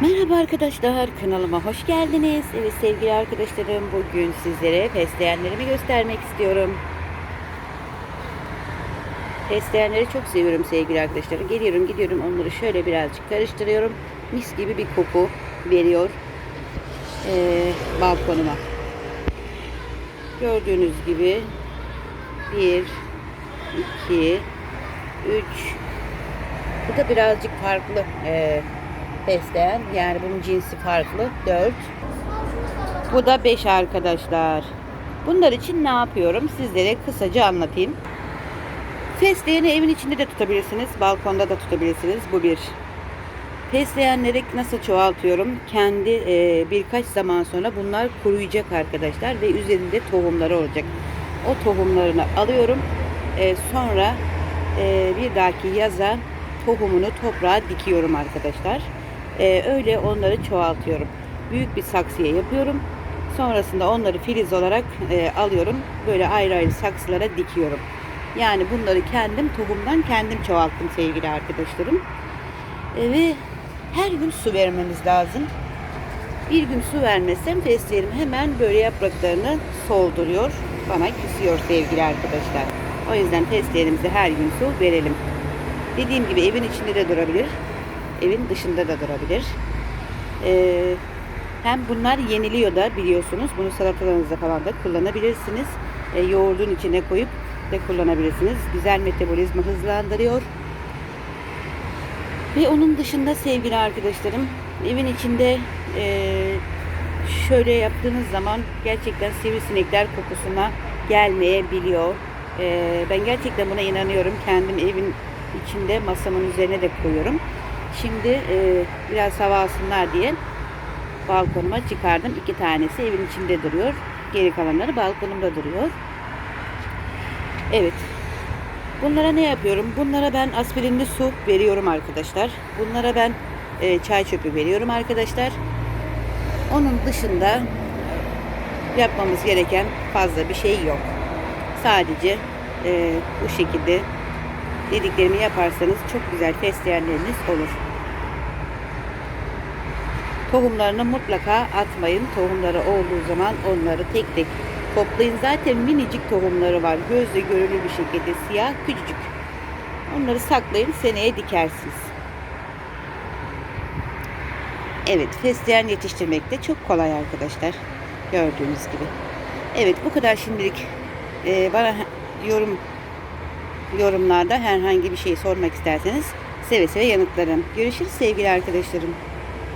Merhaba arkadaşlar kanalıma hoş geldiniz. Evet sevgili arkadaşlarım bugün sizlere fesleğenlerimi göstermek istiyorum. Fesleğenleri çok seviyorum sevgili arkadaşlarım. Geliyorum gidiyorum onları şöyle birazcık karıştırıyorum. Mis gibi bir koku veriyor ee, balkonuma. Gördüğünüz gibi 1 2 3 bu da birazcık farklı ee, fesleğen. Yani bunun cinsi farklı. 4. Bu da 5 arkadaşlar. Bunlar için ne yapıyorum? Sizlere kısaca anlatayım. Fesleğeni evin içinde de tutabilirsiniz. Balkonda da tutabilirsiniz. Bu bir. Fesleğenleri nasıl çoğaltıyorum? Kendi e, birkaç zaman sonra bunlar kuruyacak arkadaşlar ve üzerinde tohumları olacak. O tohumlarını alıyorum. E, sonra e, bir dahaki yaza tohumunu toprağa dikiyorum arkadaşlar. E, öyle onları çoğaltıyorum. Büyük bir saksıya yapıyorum. Sonrasında onları filiz olarak e, alıyorum. Böyle ayrı ayrı saksılara dikiyorum. Yani bunları kendim tohumdan kendim çoğalttım sevgili arkadaşlarım. E, ve her gün su vermemiz lazım. Bir gün su vermezsem fesleğenim hemen böyle yapraklarını solduruyor. Bana küsüyor sevgili arkadaşlar. O yüzden fesleğenimize her gün su verelim. Dediğim gibi evin içinde de durabilir. Evin dışında da durabilir. Ee, hem bunlar yeniliyor da biliyorsunuz. Bunu salatalarınızda falan da kullanabilirsiniz. Ee, yoğurdun içine koyup de kullanabilirsiniz. Güzel metabolizma hızlandırıyor. Ve onun dışında sevgili arkadaşlarım evin içinde e, şöyle yaptığınız zaman gerçekten sivrisinekler kokusuna gelmeyebiliyor. E, ben gerçekten buna inanıyorum. Kendim evin içinde masamın üzerine de koyuyorum. Şimdi e, biraz hava alsınlar diye balkonuma çıkardım. İki tanesi evin içinde duruyor. Geri kalanları balkonumda duruyor. Evet. Bunlara ne yapıyorum? Bunlara ben aspirinli su veriyorum arkadaşlar. Bunlara ben e, çay çöpü veriyorum arkadaşlar. Onun dışında yapmamız gereken fazla bir şey yok. Sadece e, bu şekilde dediklerimi yaparsanız çok güzel fesleğenleriniz olur. Tohumlarını mutlaka atmayın. Tohumları olduğu zaman onları tek tek toplayın. Zaten minicik tohumları var. Gözle görülür bir şekilde siyah küçücük. Onları saklayın. Seneye dikersiniz. Evet fesleğen yetiştirmek de çok kolay arkadaşlar. Gördüğünüz gibi. Evet bu kadar şimdilik ee, bana yorum yorumlarda herhangi bir şey sormak isterseniz seve seve yanıtlarım. Görüşürüz sevgili arkadaşlarım.